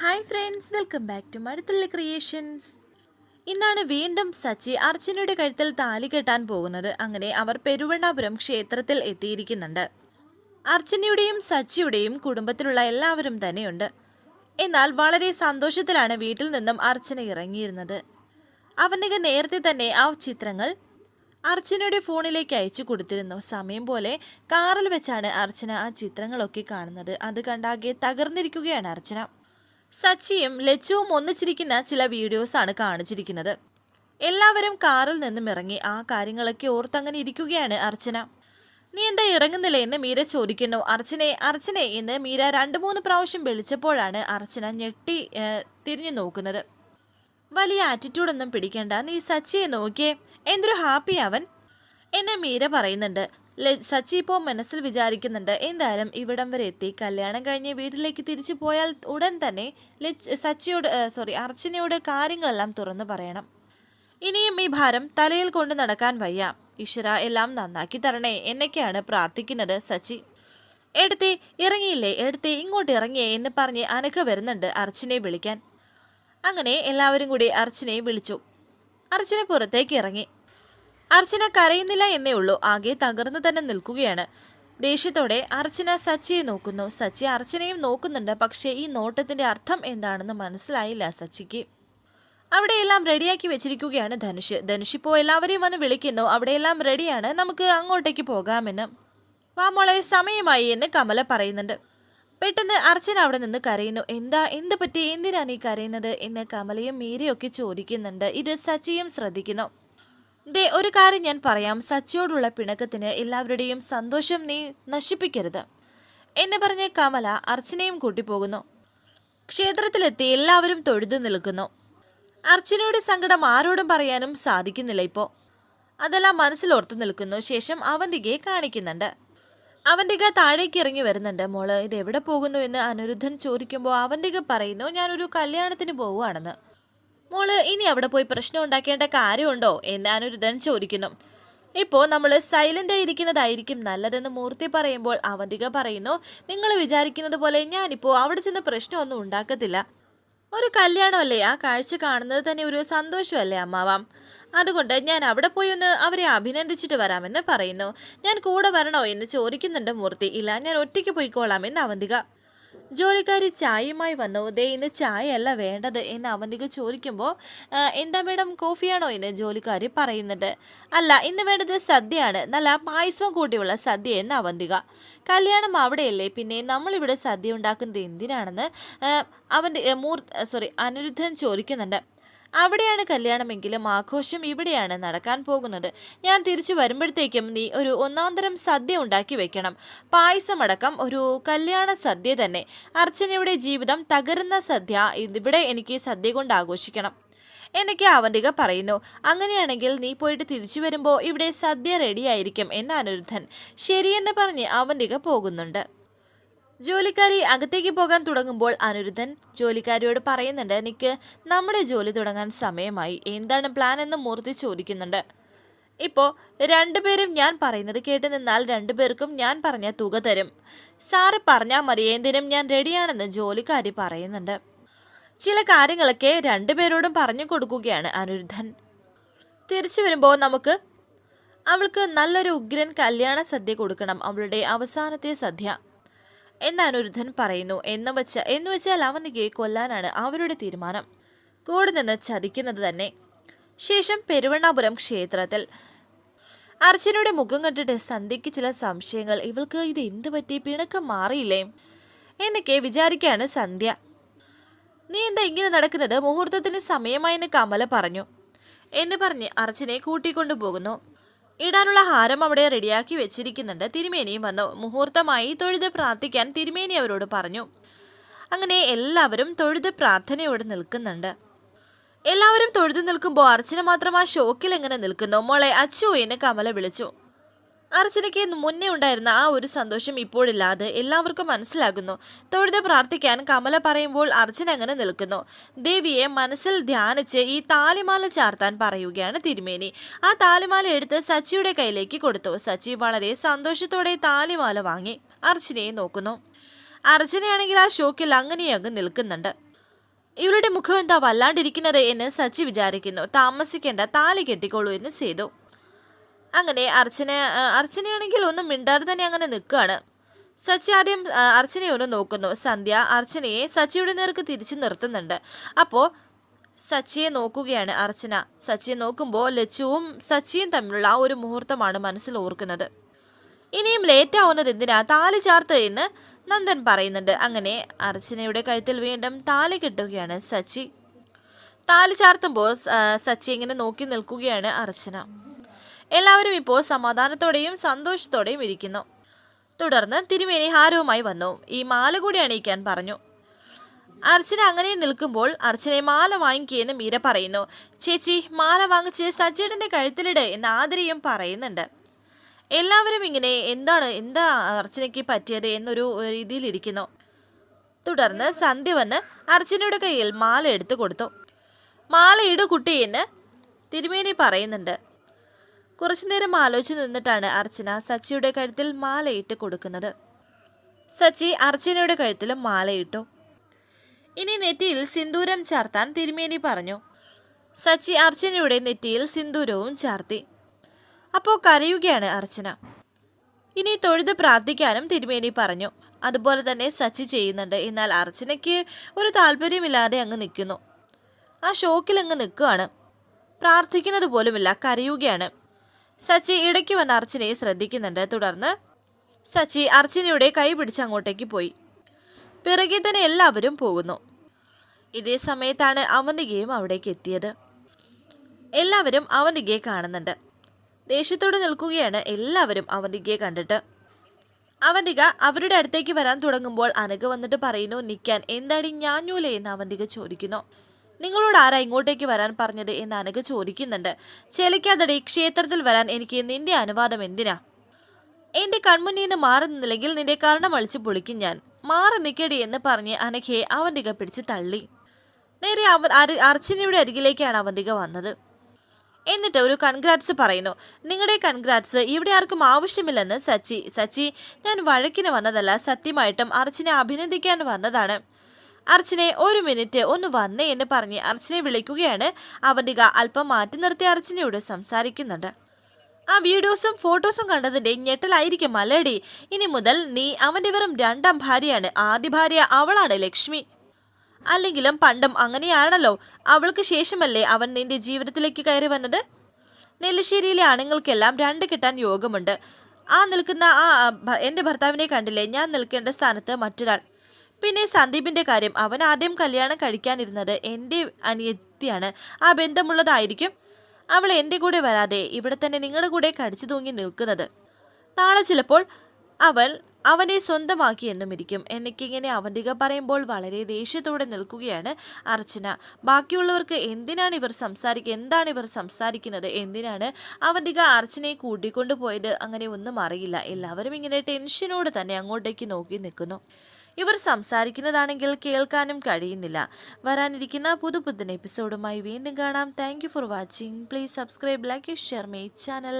Hi friends welcome back to മടുത്തുള്ള creations ഇന്നാണ് വീണ്ടും സച്ചി അർച്ചനയുടെ കഴുത്തിൽ താലി കെട്ടാൻ പോകുന്നത്. അങ്ങനെ അവർ പെരുവണ്ണാപുരം ക്ഷേത്രത്തിൽ എത്തിയിരിക്കുന്നുണ്ട്. അർച്ചനയുടെയും സച്ചിയുടെയും കുടുംബത്തിലുള്ള എല്ലാവരും തന്നെയുണ്ട്. എന്നാൽ വളരെ സന്തോഷത്തിലാണ് വീട്ടിൽ നിന്നും അർച്ചന ഇറങ്ങിയിരുന്നത്. അവന്റെ നേരത്തെ തന്നെ ആ ചിത്രങ്ങൾ അർച്ചനയുടെ ഫോണിലേക്ക് അയച്ചു കൊടുത്തിരുന്നു. സമയം പോലെ കാറിൽ വെച്ചാണ് അർച്ചന ആ ചിത്രങ്ങളൊക്കെ കാണുന്നത്. അത് കണ്ടാകെ തകർന്നിരിക്കുകയാണ് അർച്ചന. സച്ചിയും ലച്ചുവും ഒന്നിച്ചിരിക്കുന്ന ചില വീഡിയോസാണ് കാണിച്ചിരിക്കുന്നത്. എല്ലാവരും കാറിൽ നിന്നും ഇറങ്ങി ആ കാര്യങ്ങളൊക്കെ ഓർത്തങ്ങനെ ഇരിക്കുകയാണ് അർച്ചന. നീ എന്താ ഇറങ്ങുന്നില്ല എന്ന് മീര ചോദിക്കുന്നു. അർച്ചനെ അർച്ചനെ എന്ന് മീര രണ്ട് മൂന്ന് പ്രാവശ്യം വിളിച്ചപ്പോഴാണ് അർച്ചന ഞെട്ടി തിരിഞ്ഞു നോക്കുന്നത്. വലിയ ആറ്റിറ്റ്യൂഡൊന്നും പിടിക്കേണ്ട. നീ സച്ചിയെ നോക്കിയേ. എന്തൊരു ഹാപ്പി അവൻ. എന്നെ മീര പറയുന്നുണ്ട്. സച്ചി ഇപ്പോൾ മനസ്സിൽ വിചാരിക്കുന്നുണ്ട് എന്തായാലും ഇവിടം വരെ എത്തി. കല്യാണം കഴിഞ്ഞ് വീട്ടിലേക്ക് തിരിച്ചു പോയാൽ ഉടൻ തന്നെ സച്ചിയോട് സോറി അർച്ചനയോട് കാര്യങ്ങളെല്ലാം തുറന്നു പറയണം. ഇനിയും ഈ ഭാരം തലയിൽ കൊണ്ട് നടക്കാൻ വയ്യ. ഈശ്വര എല്ലാം നന്നാക്കി തരണേ. എന്നൊക്കെയാണ് പ്രാർത്ഥിക്കുന്നത് സച്ചി. എടുത്തേ ഇറങ്ങിയില്ലേ? എടുത്തേ ഇങ്ങോട്ട് ഇറങ്ങിയേ എന്ന് പറഞ്ഞ് അനഘ വരുന്നുണ്ട് അർച്ചനെ വിളിക്കാൻ. അങ്ങനെ എല്ലാവരും കൂടി അർച്ചനയെ വിളിച്ചു. അർച്ചന പുറത്തേക്ക് ഇറങ്ങി. അർച്ചന കരയുന്നില്ല എന്നേ ഉള്ളൂ. ആകെ തകർന്നു തന്നെ നിൽക്കുകയാണ്. ദേഷ്യത്തോടെ അർച്ചന സച്ചിയെ നോക്കുന്നു. സച്ചി അർച്ചനയും നോക്കുന്നുണ്ട്. പക്ഷേ ഈ നോട്ടത്തിന്റെ അർത്ഥം എന്താണെന്ന് മനസ്സിലായില്ല സച്ചിക്ക്. അവിടെയെല്ലാം റെഡിയാക്കി വെച്ചിരിക്കുകയാണ് ധനുഷ്. ധനുഷ് ഇപ്പോൾ എല്ലാവരെയും വന്ന് വിളിക്കുന്നു. അവിടെയെല്ലാം റെഡിയാണ്. നമുക്ക് അങ്ങോട്ടേക്ക് പോകാമെന്ന്. വാമോളെ സമയമായി എന്ന് കമല പറയുന്നുണ്ട്. പെട്ടെന്ന് അർച്ചന അവിടെ നിന്ന് കരയുന്നു. എന്താ എന്ത് പറ്റി? എന്തിനാണ് നീ കരയുന്നത്? എന്ന് കമലയും മീരയൊക്കെ ചോദിക്കുന്നുണ്ട്. ഇത് സച്ചിയും ശ്രദ്ധിക്കുന്നു. ദേ ഒരു കാര്യം ഞാൻ പറയാം. സച്ചിയോടുള്ള പിണക്കത്തിന് എല്ലാവരുടെയും സന്തോഷം നീ നശിപ്പിക്കരുത്. എന്ന് പറഞ്ഞ് കമല അർച്ചനയും കൂട്ടിപ്പോകുന്നു. ക്ഷേത്രത്തിലെത്തി എല്ലാവരും തൊഴുതു നിൽക്കുന്നു. അർച്ചനയുടെ സങ്കടം ആരോടും പറയാനും സാധിക്കുന്നില്ല ഇപ്പോൾ അതെല്ലാം മനസ്സിലോർത്തു നിൽക്കുന്നു. ശേഷം അവന്തികയെ കാണിക്കുന്നുണ്ട്. അവന്തിക താഴേക്ക് ഇറങ്ങി വരുന്നുണ്ട്. മോൾ ഇത് എവിടെ പോകുന്നു? എന്ന് അനിരുദ്ധൻ ചോദിക്കുമ്പോൾ അവന്തിക പറയുന്നു ഞാനൊരു കല്യാണത്തിന് പോവുകയാണെന്ന്. മോൾ ഇനി അവിടെ പോയി പ്രശ്നം ഉണ്ടാക്കേണ്ട കാര്യമുണ്ടോ? എന്ന് അനിരുദ്ധൻ ചോദിക്കുന്നു. ഇപ്പോൾ നമ്മൾ സൈലന്റ് ആയിരിക്കുന്നതായിരിക്കും നല്ലതെന്ന് മൂർത്തി പറയുമ്പോൾ അവന്തിക പറയുന്നു നിങ്ങൾ വിചാരിക്കുന്നത് പോലെ ഞാനിപ്പോൾ അവിടെ ചെന്ന് പ്രശ്നമൊന്നും ഉണ്ടാക്കത്തില്ല. ഒരു കല്യാണമല്ലേ? ആ കാഴ്ച കാണുന്നത് തന്നെ ഒരു സന്തോഷമല്ലേ അമ്മാവാം? അതുകൊണ്ട് ഞാൻ അവിടെ പോയി ഒന്ന് അവരെ അഭിനന്ദിച്ചിട്ട് വരാമെന്ന് പറയുന്നു. ഞാൻ കൂടെ വരണോ എന്ന് ചോദിക്കുന്നുണ്ട് മൂർത്തി. ഇല്ല ഞാൻ ഒറ്റയ്ക്ക് പോയിക്കോളാം എന്ന് അവന്തിക ജോലിക്കാരി ചായയുമായി വന്നു ദേ ഇന്ന് ചായയല്ല വേണ്ടത് എന്ന് അവന്തിക ചോദിക്കുമ്പോൾ എന്താ മേഡം കോഫിയാണോ എന്ന് ജോലിക്കാരി പറയുന്നുണ്ട്. അല്ല ഇന്ന് വേണ്ടത് സദ്യയാണ്. നല്ല പായസം കൂട്ടിയുള്ള സദ്യ എന്ന് അവന്തിക. കല്യാണം അവിടെയല്ലേ? പിന്നെ നമ്മളിവിടെ സദ്യ ഉണ്ടാക്കുന്നത് എന്തിനാണെന്ന് അവന്റെ മൂർ സോറി അനിരുദ്ധൻ ചോദിക്കുന്നുണ്ട്. അവിടെയാണ് കല്യാണമെങ്കിലും ആഘോഷം ഇവിടെയാണ് നടക്കാൻ പോകുന്നത്. ഞാൻ തിരിച്ചു വരുമ്പോഴത്തേക്കും നീ ഒരു ഒന്നാന്തരം സദ്യ ഉണ്ടാക്കി വെക്കണം. പായസമടക്കം ഒരു കല്യാണ സദ്യ തന്നെ. അർച്ചനയുടെ ജീവിതം തകരുന്ന സദ്യ ഇവിടെ എനിക്ക് സദ്യ കൊണ്ട് ആഘോഷിക്കണം. എന്നൊക്കെ അവന്തിക പറയുന്നു. അങ്ങനെയാണെങ്കിൽ നീ പോയിട്ട് തിരിച്ചു വരുമ്പോൾ ഇവിടെ സദ്യ റെഡിയായിരിക്കും എന്ന് അനിരുദ്ധൻ. ശരിയെന്ന് പറഞ്ഞ് അവന്തിക പോകുന്നുണ്ട്. ജോലിക്കാരി അകത്തേക്ക് പോകാൻ തുടങ്ങുമ്പോൾ അനിരുദ്ധൻ ജോലിക്കാരിയോട് പറയുന്നുണ്ട് എനിക്ക് നമ്മുടെ ജോലി തുടങ്ങാൻ സമയമായി. എന്താണ് പ്ലാൻ എന്ന് മൂർത്തി ചോദിക്കുന്നുണ്ട്. ഇപ്പോൾ രണ്ടുപേരും ഞാൻ പറയുന്നത് കേട്ട് നിന്നാൽ രണ്ടുപേർക്കും ഞാൻ പറഞ്ഞ തുക തരും. സാറ് പറഞ്ഞാൽ മതി എന്തിനും ഞാൻ റെഡിയാണെന്ന് ജോലിക്കാരി പറയുന്നുണ്ട്. ചില കാര്യങ്ങളൊക്കെ രണ്ടുപേരോടും പറഞ്ഞു കൊടുക്കുകയാണ് അനിരുദ്ധൻ. തിരിച്ചു വരുമ്പോൾ നമുക്ക് അവൾക്ക് നല്ലൊരു ഉഗ്രൻ കല്യാണ സദ്യ കൊടുക്കണം അവളുടെ അവസാനത്തെ സദ്യ. എന്ന് അനിരുദ്ധൻ പറയുന്നു. എന്ന് വെച്ച എന്ന് വെച്ചാൽ അവനിക്ക് കൊല്ലാനാണ് അവരുടെ തീരുമാനം. കൂടെ നിന്ന് ചതിക്കുന്നത് തന്നെ. ശേഷം പെരുവണ്ണാപുരം ക്ഷേത്രത്തിൽ അർച്ചനയുടെ മുഖം കണ്ടിട്ട് സന്ധ്യയ്ക്ക് ചില സംശയങ്ങൾ. ഇവൾക്ക് ഇത് എന്ത് പറ്റി? പിണക്കം മാറിയില്ലേ? എന്നൊക്കെ വിചാരിക്കുകയാണ് സന്ധ്യ. നീ എന്താ ഇങ്ങനെ നടക്കുന്നത്? മുഹൂർത്തത്തിന് സമയമായെന്ന് കമല പറഞ്ഞു. എന്ന് പറഞ്ഞ് അർച്ചനെ കൂട്ടിക്കൊണ്ടു പോകുന്നു ഇടാനുള്ള ഹാരം അവിടെ റെഡിയാക്കി വെച്ചിരിക്കുന്നുണ്ട്. തിരുമേനിയും വന്നു. മുഹൂർത്തമായി തൊഴുത് പ്രാർത്ഥിക്കാൻ തിരുമേനി അവരോട് പറഞ്ഞു. അങ്ങനെ എല്ലാവരും തൊഴുത് പ്രാർത്ഥനയോട് നിൽക്കുന്നുണ്ട്. എല്ലാവരും തൊഴുതു നിൽക്കുമ്പോൾ അർച്ചന മാത്രം ആ ഷോക്കിൽ എങ്ങനെ നിൽക്കുന്നു? മോളെ അച്ചു എന്ന് കമല വിളിച്ചു. അർച്ചനയ്ക്ക് മുന്നേ ഉണ്ടായിരുന്ന ആ ഒരു സന്തോഷം ഇപ്പോഴില്ലാതെ എല്ലാവർക്കും മനസ്സിലാകുന്നു. തൊഴുത് പ്രാർത്ഥിക്കാൻ കമല പറയുമ്പോൾ അർച്ചന അങ്ങനെ നിൽക്കുന്നു. ദേവിയെ മനസ്സിൽ ധ്യാനിച്ച് ഈ താലിമാല ചാർത്താൻ പറയുകയാണ് തിരുമേനി. ആ താലിമാല എടുത്ത് സച്ചിയുടെ കയ്യിലേക്ക് കൊടുത്തു. സച്ചി വളരെ സന്തോഷത്തോടെ താലിമാല വാങ്ങി അർച്ചനയെ നോക്കുന്നു. അർച്ചനയാണെങ്കിൽ ആ ഷോക്കിൽ അങ്ങനെയങ്ങ് നിൽക്കുന്നുണ്ട്. ഇവളുടെ മുഖം എന്താ വല്ലാണ്ടിരിക്കുന്നത്? എന്ന് സച്ചി വിചാരിക്കുന്നു. താമസിക്കേണ്ട താലി കെട്ടിക്കോളൂ എന്ന് ചെയ്തു അങ്ങനെ അർച്ചന അർച്ചനയാണെങ്കിൽ ഒന്നും മിണ്ടാതെ തന്നെ അങ്ങനെ നിൽക്കുകയാണ്. സച്ചി ആദ്യം അർച്ചനയെ ഒന്ന് നോക്കുന്നു. സന്ധ്യ അർച്ചനയെ സച്ചിയുടെ നേർക്ക് തിരിച്ചു നിർത്തുന്നുണ്ട്. അപ്പോൾ സച്ചിയെ നോക്കുകയാണ് അർച്ചന. സച്ചിയെ നോക്കുമ്പോൾ ലച്ചുവും സച്ചിയും തമ്മിലുള്ള ആ ഒരു മുഹൂർത്തമാണ് മനസ്സിൽ ഓർക്കുന്നത്. ഇനിയും ലേറ്റ് ആവുന്നത് എന്തിനാ? താലി ചാർത്ത് എന്ന് നന്ദൻ പറയുന്നുണ്ട്. അങ്ങനെ അർച്ചനയുടെ കഴുത്തിൽ വീണ്ടും താലി കെട്ടുകയാണ് സച്ചി. താലി ചാർത്തുമ്പോൾ സച്ചി ഇങ്ങനെ നോക്കി നിൽക്കുകയാണ് അർച്ചന. എല്ലാവരും ഇപ്പോൾ സമാധാനത്തോടെയും സന്തോഷത്തോടെയും ഇരിക്കുന്നു. തുടർന്ന് തിരുമേനി ഹാരവുമായി വന്നു. ഈ മാല കൂടി അണിയിക്കാൻ പറഞ്ഞു. അർച്ചന അങ്ങനെ നിൽക്കുമ്പോൾ അർച്ചനെ മാല വാങ്ങിക്കുകയെന്ന് മീര പറയുന്നു. ചേച്ചി മാല വാങ്ങിച്ച് സജ്ജേട്ടന്റെ കഴുത്തിലിട് എന്ന് ആദരയും പറയുന്നുണ്ട്. എല്ലാവരും ഇങ്ങനെ എന്താണ് എന്താ അർച്ചനയ്ക്ക് പറ്റിയത് എന്നൊരു രീതിയിലിരിക്കുന്നു. തുടർന്ന് സന്ധ്യ വന്ന് അർച്ചനയുടെ കയ്യിൽ മാല എടുത്തു കൊടുത്തു. മാല ഇടു കുട്ടിയെന്ന് തിരുമേനി പറയുന്നുണ്ട്. കുറച്ചു നേരം ആലോചിച്ച് നിന്നിട്ടാണ് അർച്ചന സച്ചിയുടെ കഴുത്തിൽ മാലയിട്ട് കൊടുക്കുന്നത്. സച്ചി അർച്ചനയുടെ കഴുത്തിലും മാലയിട്ടു. ഇനി നെറ്റിയിൽ സിന്ദൂരം ചാർത്താൻ തിരുമേനി പറഞ്ഞു. സച്ചി അർച്ചനയുടെ നെറ്റിയിൽ സിന്ദൂരവും ചാർത്തി. അപ്പോൾ കരയുകയാണ് അർച്ചന. ഇനി തൊഴുത് പ്രാർത്ഥിക്കാനും തിരുമേനി പറഞ്ഞു. അതുപോലെ തന്നെ സച്ചി ചെയ്യുന്നുണ്ട്. എന്നാൽ അർച്ചനയ്ക്ക് ഒരു താല്പര്യമില്ലാതെ അങ്ങ് നിൽക്കുന്നു. ആ ഷോക്കിൽ അങ്ങ് നിൽക്കുകയാണ്. പ്രാർത്ഥിക്കുന്നത് പോലുമില്ല കരയുകയാണ്. സച്ചി ഇടയ്ക്ക് വന്ന് അർച്ചനയെ ശ്രദ്ധിക്കുന്നുണ്ട്. തുടർന്ന് സച്ചി അർച്ചനയുടെ കൈ പിടിച്ച് അങ്ങോട്ടേക്ക് പോയി. പിറകെ തന്നെ എല്ലാവരും പോകുന്നു. ഇതേ സമയത്താണ് അവന്തികയും അവിടേക്ക് എത്തിയത്. എല്ലാവരും അവന്തികയെ കാണുന്നുണ്ട്. ദേഷ്യത്തോടെ നിൽക്കുകയാണ് എല്ലാവരും അവന്തികയെ കണ്ടിട്ട്. അവന്തിക അവരുടെ അടുത്തേക്ക് വരാൻ തുടങ്ങുമ്പോൾ അനഘ വന്നിട്ട് പറയുന്നു നിൽക്കാൻ എന്താടി ഞാഞ്ഞൂലേ? എന്ന് അവന്തിക ചോദിക്കുന്നു. നിങ്ങളോട് ആരാ ഇങ്ങോട്ടേക്ക് വരാൻ പറഞ്ഞത് എന്ന് അനഘ ചോദിക്കുന്നുണ്ട്. ചെലക്കാതടി ക്ഷേത്രത്തിൽ വരാൻ എനിക്ക് നിന്റെ അനുവാദം എന്തിനാ? എന്റെ കൺമുന്നിൽ നിന്ന് മാറി നിന്നില്ലെങ്കിൽ നിന്റെ കർണം അളിച്ചു പൊളിക്കും ഞാൻ. മാറി നിൽക്കടി എന്ന് പറഞ്ഞ് അനഘയെ അവന്തിക പിടിച്ച് തള്ളി. നേരെ അവ അര- അർച്ചനയുടെ അരികിലേക്കാണ് അവന്തിക വന്നത്. എന്നിട്ട് ഒരു കൺഗ്രാറ്റ്സ് പറയുന്നു നിങ്ങളുടെ കൺഗ്രാറ്റ്സ് ഇവിടെ ആർക്കും ആവശ്യമില്ലെന്ന് സച്ചി. സച്ചി ഞാൻ വഴക്കിന് വന്നതല്ല സത്യമായിട്ടും അർച്ചനെ അഭിനന്ദിക്കാൻ വന്നതാണ്. അർച്ചനെ ഒരു മിനിറ്റ് ഒന്ന് വന്നേ എന്ന് പറഞ്ഞ് അർച്ചനെ വിളിക്കുകയാണ്. അവന്തിക അല്പം മാറ്റി നിർത്തി അർച്ചനയോട് സംസാരിക്കുന്നുണ്ട്. ആ വീഡിയോസും ഫോട്ടോസും കണ്ടതിന്റെ ഞെട്ടലായിരിക്കും മലടി ഇനി മുതൽ നീ അവന്റെ വെറും രണ്ടാം ഭാര്യയാണ്. ആദ്യ ഭാര്യ അവളാണ് ലക്ഷ്മി. അല്ലെങ്കിലും പണ്ടും അങ്ങനെയാണല്ലോ. അവൾക്ക് ശേഷമല്ലേ അവൻ നിന്റെ ജീവിതത്തിലേക്ക് കയറി വന്നത്? നെല്ലിശ്ശേരിയിലെ ആണുങ്ങൾക്കെല്ലാം രണ്ട് കിട്ടാൻ യോഗമുണ്ട്. ആ നിൽക്കുന്ന ആ എന്റെ ഭർത്താവിനെ കണ്ടില്ലേ? ഞാൻ നിൽക്കേണ്ട സ്ഥാനത്ത് മറ്റൊരാൾ. പിന്നെ സന്ദീപിന്റെ കാര്യം. അവൻ ആദ്യം കല്യാണം കഴിക്കാനിരുന്നത് എന്റെ അനിയത്തിയാണ്. ആ ബന്ധമുള്ളതായിരിക്കും അവൾ എന്റെ കൂടെ വരാതെ ഇവിടെ തന്നെ നിങ്ങളുടെ കൂടെ കടിച്ചു തൂങ്ങി നിൽക്കുന്നത്. നാളെ ചിലപ്പോൾ അവൾ അവനെ സ്വന്തമാക്കി എന്നും ഇരിക്കും. എനിക്കിങ്ങനെ അവന്തിക പറയുമ്പോൾ വളരെ ദേഷ്യത്തോടെ നിൽക്കുകയാണ് അർച്ചന. ബാക്കിയുള്ളവർക്ക് എന്തിനാണ് ഇവർ സംസാരിക്കുക എന്താണ് ഇവർ സംസാരിക്കുന്നത്? എന്തിനാണ് അവന്തിക അർച്ചനയെ കൂട്ടിക്കൊണ്ടുപോയത്? അങ്ങനെ ഒന്നും അറിയില്ല. എല്ലാവരും ഇങ്ങനെ ടെൻഷനോട് തന്നെ അങ്ങോട്ടേക്ക് നോക്കി നിൽക്കുന്നു. ഇവർ സംസാരിക്കുന്നതാണെങ്കിൽ കേൾക്കാനും കഴിയുന്നില്ല. വരാനിരിക്കുന്ന പുതു പുത്തൻ എപ്പിസോഡുമായി വീണ്ടും കാണാം. Thank for watching please subscribe like share my channel